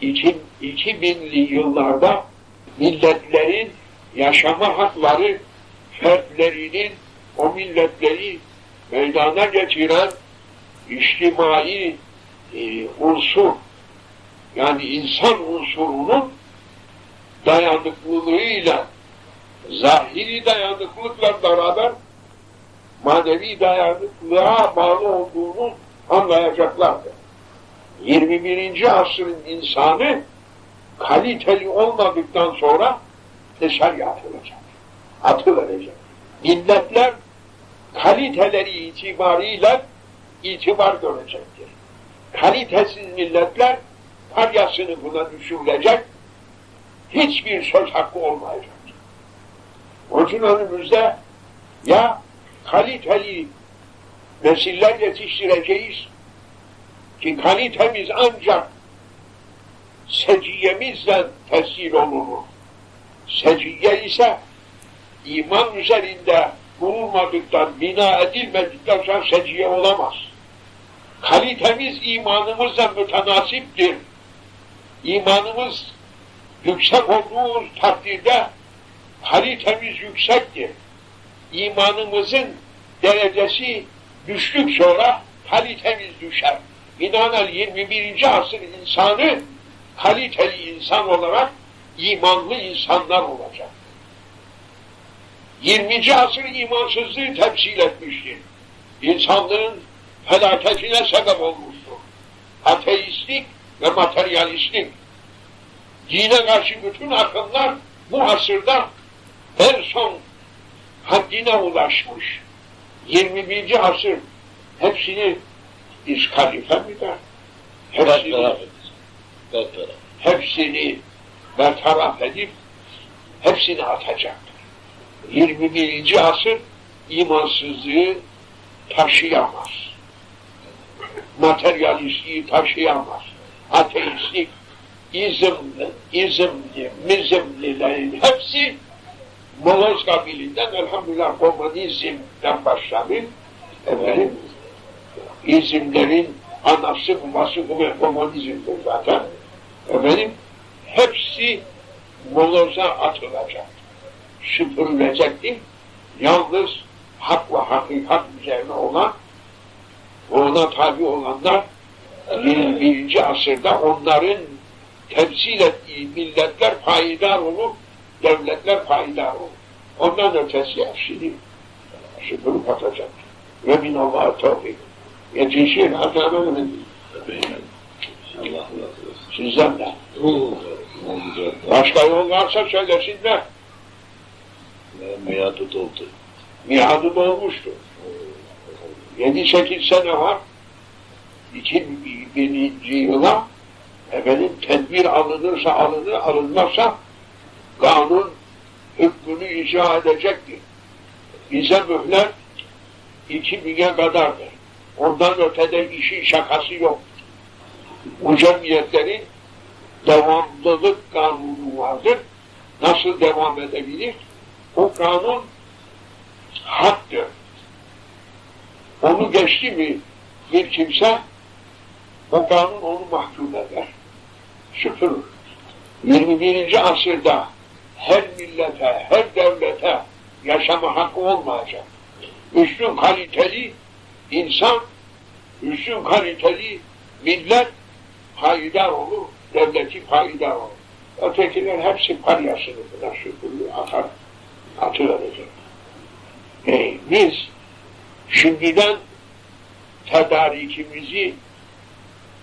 iki, 2000'li yıllarda milletlerin yaşama hakları fertlerinin o milletleri meydana getiren içtimai e, unsur yani insan unsurunun dayanıklılığıyla zahiri dayanıklılıkla beraber manevi dayanıklılığa bağlı olduğunu anlayacaklardır. 21. asrın insanı kaliteli olmadıktan sonra dışarıya atılacak. Atıverecek. Milletler kaliteleri itibariyle itibar görecektir. Kalitesiz milletler paryasını buna düşürülecek, hiçbir söz hakkı olmayacak. Onun önümüzde ya kaliteli nesiller yetiştireceğiz ki kalitemiz ancak seciyemizle tesir olur. Seciye ise iman üzerinde kurulmadıktan, bina edilmedikten sonra seciye olamaz. Kalitemiz imanımızla mütenasiptir. İmanımız yüksek olduğu takdirde kalitemiz yüksektir. İmanımızın derecesi düştük sonra kalitemiz düşer. Binaenaleyh 21. asır insanı kaliteli insan olarak imanlı insanlar olacak. 20. asır imansızlığı temsil etmiştir. İnsanlığın felaketine sebep olmuştur. Ateistlik ve materyalistlik. Dine karşı bütün akımlar bu asırda en son haddine ulaşmış. 21. asır hepsini diskalife mi der? Hepsini, hepsini bertaraf edip hepsini atacaktır. 21. asır imansızlığı taşıyamaz. Materyalistliği taşıyamaz. Ateistlik, izmli, izmli, mizmlilerin hepsi Moloz kabilinden elhamdülillah komünizmden başladı. Efendim, izmlerin anası babası komünizmdir zaten. Efendim, hepsi moloza atılacak. Süpürülecektir. Yalnız hak ve hakikat üzerine olan ona tabi olanlar 21. asırda onların temsil ettiği milletler payidar olur, devletler payidar olur. Ondan ötesi hepsini süpürüp atacak. Ve minallah tevfik. Yetişir Efendimiz'in Allah razı olsun. sizden de. Başka yol varsa söylesinler. Ve Miyadı doldu. Miadı dolmuştur. 7-8 sene var. 2001. yıla efendim tedbir alınırsa alınır, alınmazsa kanun hükmünü icra edecektir. Bize mühlet 2000'e kadardır. Ondan ötede işin şakası yok. Bu cemiyetlerin devamlılık kanunu vardır. Nasıl devam edebilir? O kanun haktır. Onu geçti mi bir kimse o kanun onu mahkum eder. Süpürür. 21. asırda her millete, her devlete yaşama hakkı olmayacak. Üstün kaliteli insan, üstün kaliteli millet payidar olur, devleti payidar olur. Ötekiler hepsi paryasını buna süpürür, atar, atıverecek. E, biz şimdiden tedarikimizi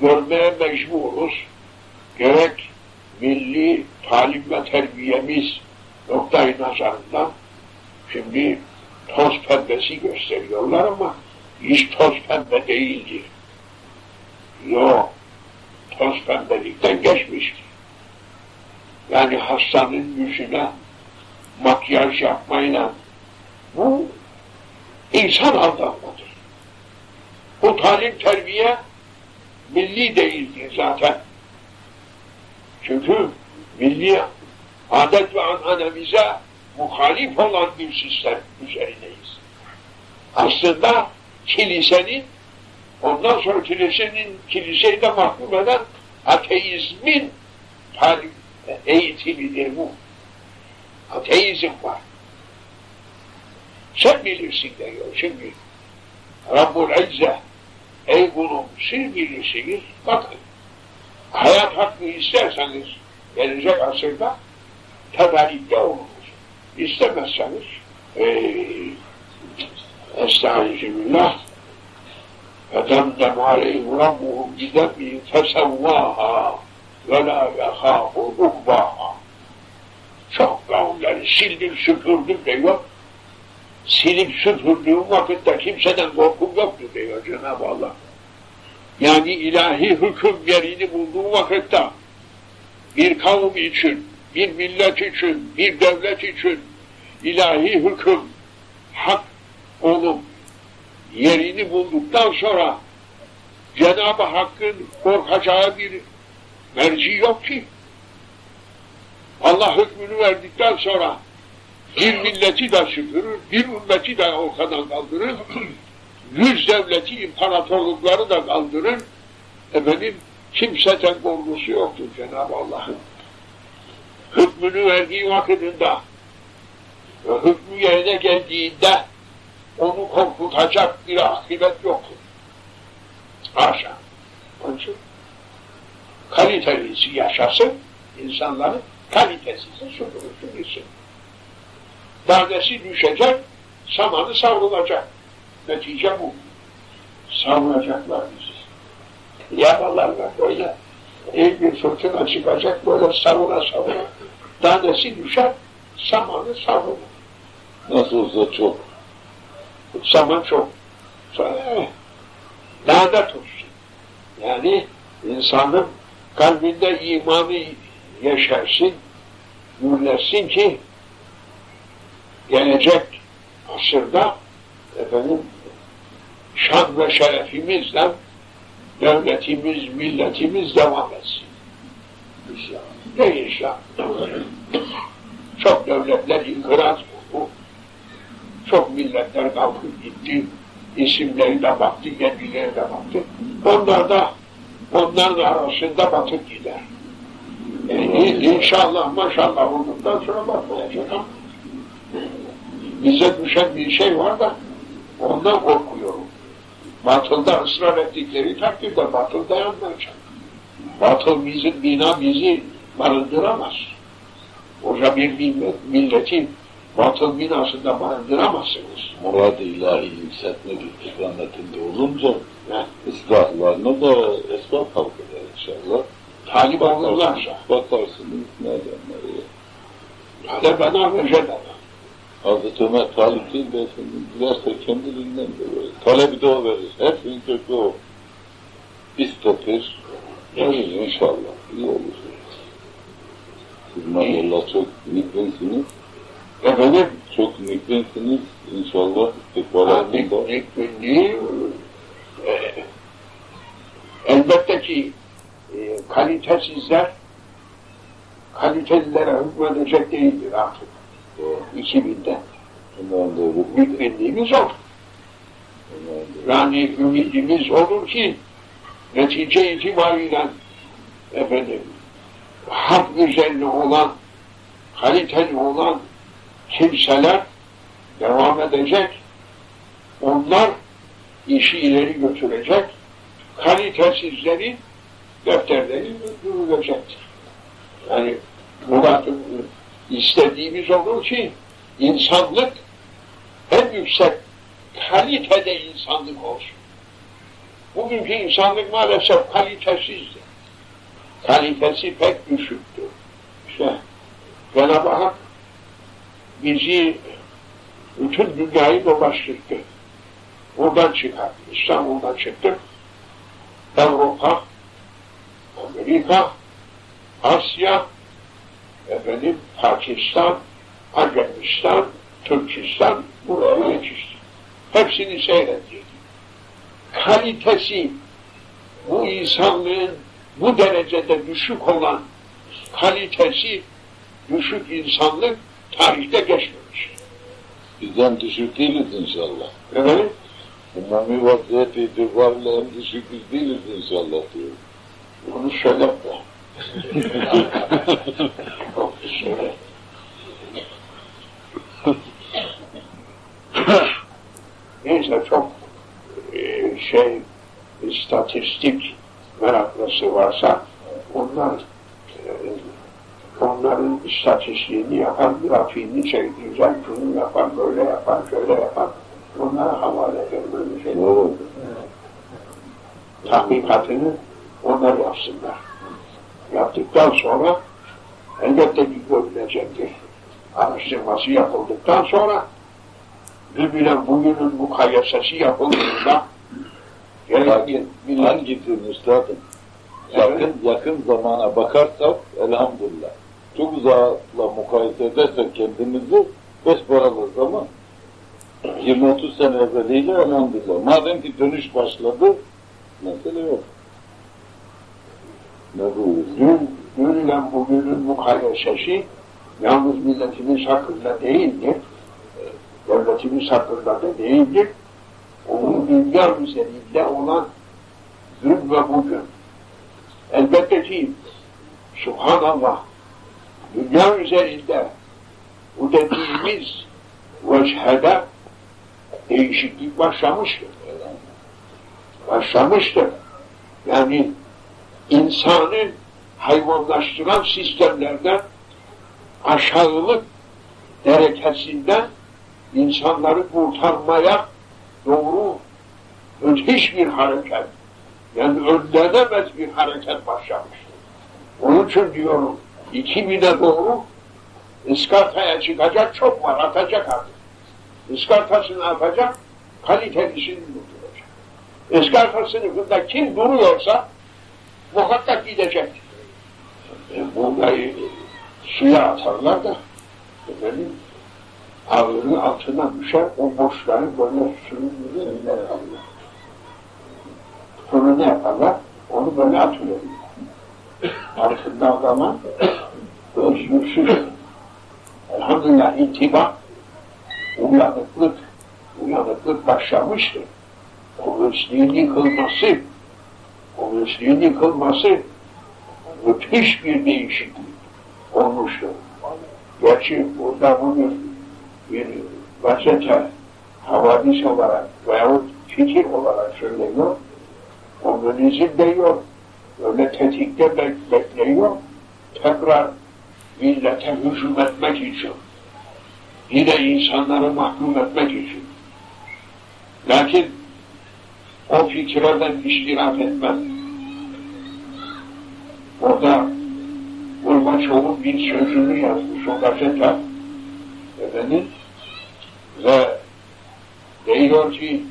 görmeye mecburuz. Gerek milli talim ve terbiyemiz noktayı nazarından şimdi toz pembesi gösteriyorlar ama hiç toz pembe değildir. Yok, toz pembelikten geçmiştir. Yani hastanın yüzüne makyaj yapmayla bu insan aldanmadır. Bu talim terbiye milli değildir zaten. Çünkü milli adet ve ananemize muhalif olan bir sistem üzerindeyiz. Aslında kilisenin ondan sonra kilisenin kiliseyi de mahkum eden ateizmin eğitimidir bu. Ateizm var. Sen bilirsin diyor şimdi. Rabbul İzze, ey kulum siz bilirsiniz, bakın. Hayat hakkı isterseniz, gelecek asırda tedarikte olunuz. İstemezseniz, eee Estağfirullah. فَدَمْدَمْ عَلَيْهِ رَبُّهُمْ بِذَنْبِهِمْ فَسَوَّاهَا وَلَا يَخَافُ عُقْبَاهَا Çok kavimleri sildim süpürdüm diyor. Silip süpürdüğüm vakitte kimseden korkum yoktu diyor Cenab-ı Allah. Yani ilahi hüküm yerini bulduğu vakitte bir kavim için, bir millet için, bir devlet için ilahi hüküm, hak olup yerini bulduktan sonra Cenab-ı Hakk'ın korkacağı bir merci yok ki. Allah hükmünü verdikten sonra bir milleti de süpürür, bir ümmeti de ortadan kaldırır, yüz devleti, imparatorlukları da kaldırır. Efendim, kimseden korkusu yoktur Cenab-ı Allah'ın. Hükmünü verdiği vakitinde ve hükmü yerine geldiğinde onu korkutacak bir akıbet yoktur. Haşa. Onun için kalitelisi yaşasın, insanların kalitesizi süpürürsün gitsin. Tanesi düşecek, samanı savrulacak. Netice bu. Savrulacaklar bizi. Yaparlarlar böyle. İyi bir fırtına çıkacak, böyle savrula savrula. Tanesi düşer, samanı savrulur. Nasıl olsa çok. Zaman çok. Sonra lanet olsun. Yani insanın kalbinde imanı yeşersin, gürlesin ki gelecek asırda efendim şan ve şerefimizle devletimiz, milletimiz devam etsin. İnşallah. Ne inşallah. Çok devletler oldu. Çok milletler kalkıp gitti. İsimleri de baktı, kendileri de baktı. Onlar da onların arasında batıp gider. Yani inşallah maşallah olduktan sonra bakmayacak ama bize düşen bir şey var da ondan korkuyorum. Batılda ısrar ettikleri takdirde batıl dayanmayacak. Batıl bizim bina bizi barındıramaz. Hoca bir millet, milletin batıl binasında barındıramazsınız. Murad-ı ilahi yükseltmek istikametinde olunca Yani, ıslahlarına da esbab halk eder inşallah. talip olurlarsa, Bakarsınız nereden nereye. talebena ve cedena. Hazreti Ömer talip değil de efendim dilerse kendiliğinden de böyle. Talebi de o verir. Hepsinin kökü o. İstetir. Verir inşallah. İyi olur. Siz maşallah çok mikrinsiniz. Efendim, Çok mikrinsiniz. İnşallah istikbalarında. Hikmetli, e, elbette ki e, kalitesizler kalitelilere hükmedecek değildir artık. E, 2000'de. Ondan doğru. Hükmetliğimiz olur. Yani ümidimiz olur ki netice itibariyle efendim hak üzerine olan kaliteli olan kimseler devam edecek. Onlar işi ileri götürecek. Kalitesizleri defterleri durulacaktır. Yani burada istediğimiz olur ki insanlık en yüksek kalitede insanlık olsun. Bugünkü insanlık maalesef kalitesizdir. Kalitesi pek düşüktür. İşte Cenab-ı Hak bizi bütün dünyayı dolaştırdı. Oradan çıkardı. İstanbul'dan çıktık. Avrupa, Amerika, Asya, efendim Pakistan, Afganistan, Türkistan, buraya geçişti. Hepsini seyrettik. Kalitesi bu insanlığın bu derecede düşük olan kalitesi düşük insanlık tarihte geçmemiş. Bizden düşük değiliz inşallah. Efendim? Umumi vaziyet itibariyle en düşük biz değiliz inşallah diyor. Onu söyleme. Çok söyle. Neyse çok e, şey istatistik meraklısı varsa onlar onların istatistiğini yapan, grafiğini çektirecek, şunu yapan, böyle yapan, şöyle yapan, onlara havale vermemiz şey. Tahkikatını onlar yapsınlar. Yaptıktan sonra elbette bir görülecektir. Araştırması yapıldıktan sonra birbirine bugünün mukayesesi yapıldığında gerekli Hangisi üstadım? Yakın, yakın zamana bakarsak elhamdülillah. Çok uzakla mukayese edersek kendimizi beş ama 20-30 sene evveliyle elhamdülillah. Madem ki dönüş başladı, mesele yok. Ne buyuruyorsun? dün, dünle bugünün mukayesesi yalnız milletimiz hakkında değildir. Devletimiz hakkında da değildir. Onun dünya üzerinde olan dün ve bugün. Elbette ki Subhanallah dünya üzerinde bu dediğimiz veçhede değişiklik başlamıştır. Başlamıştır. Yani insanı hayvanlaştıran sistemlerden aşağılık derekesinden insanları kurtarmaya doğru müthiş bir hareket, yani önlenemez bir hareket başlamıştır. Onun için diyorum, 2000'e doğru ıskartaya çıkacak çok var, atacak artık. Iskartasını atacak, kalitelisini durduracak. Iskarta sınıfında kim duruyorsa muhakkak gidecek. E, buğdayı suya atarlar da efendim, ağırın altına düşer, o boşları böyle yaparlar. Sonra ne yaparlar? Onu böyle atıyorlar. Altında adama özgürsüz. Elhamdülillah intibak, uyanıklık, uyanıklık başlamıştır. Komünistliğin yıkılması, komünistliğin yıkılması müthiş bir değişiklik olmuştur. Gerçi burada bugün bir gazete havadis olarak veyahut fikir olarak söyleniyor. Komünizm diyor, öyle tetikte bek bekliyor, tekrar millete hücum etmek için, yine insanları mahkum etmek için. Lakin o fikre ben iştirak etmem. Orada Gorbaçov'un bir sözünü yazmış o gazete efendim ve diyor ki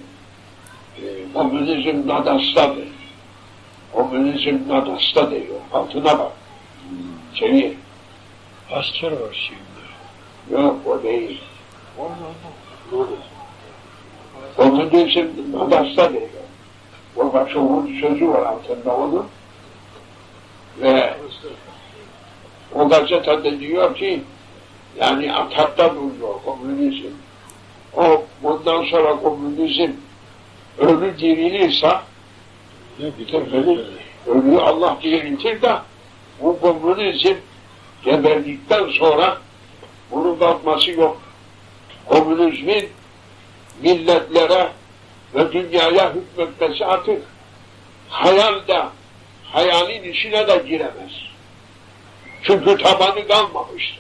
e, komünizm nadastadır. Komünizm nadasta diyor. Altına bak. Çevir. Asker var şimdi. Yok o değil. Komünizm nadasta diyor. Gorbaçov'un sözü var altında onun. Ve o gazetede diyor ki yani atakta duruyor komünizm. O bundan sonra komünizm ölü dirilirse Efendim, ölüyü Allah diriltir de bu komünizm geberdikten sonra bunun kalkması yok. Komünizmin milletlere ve dünyaya hükmetmesi artık hayalde, hayalin içine de giremez. Çünkü tabanı kalmamıştır.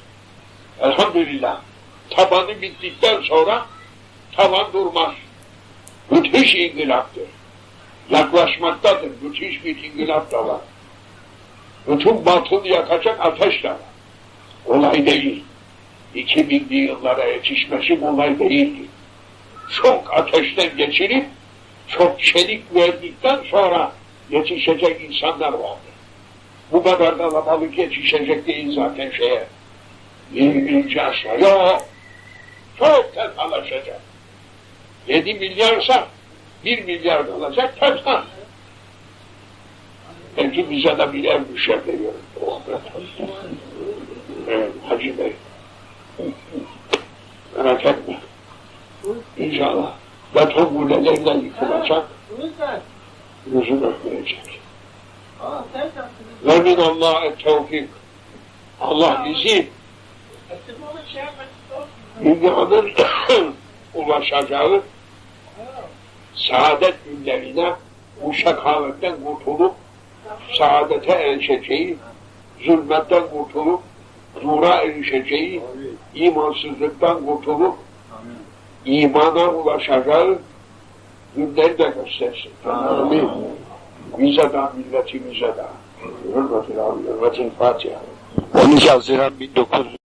Elhamdülillah. Tabanı bittikten sonra taban durmaz. Müthiş inkılaptır. Yaklaşmaktadır. Müthiş bir inkılap da var. Bütün batılı yakacak ateş de var. Olay değil. 2000'li yıllara yetişmesi olay değildi. Çok ateşten geçirip çok çelik verdikten sonra yetişecek insanlar vardı. Bu kadar kalabalık yetişecek değil zaten şeye. 21. asra. Yok. Çok tenhalaşacak. 7 milyarsa 1 milyar kalacak tenha. Belki bize de bir ev düşer diyorum. Evet, Hacı Bey. Merak etme. İnşallah. Beton kulelerle yıkılacak. Lütfen. Yüzü öpmeyecek. Aa, sen şansını Ve minallâhe tevfik. Allah bizi dünyanın ulaşacağı saadet günlerine bu şakaletten kurtulup saadete erişeceği, zulmetten kurtulup nura erişeceği, imansızlıktan kurtulup imana ulaşacağı günleri de göstersin. Amin. Bize de milletimize de. Hürmetin abi, hürmetin Fatiha. 12 Haziran 1900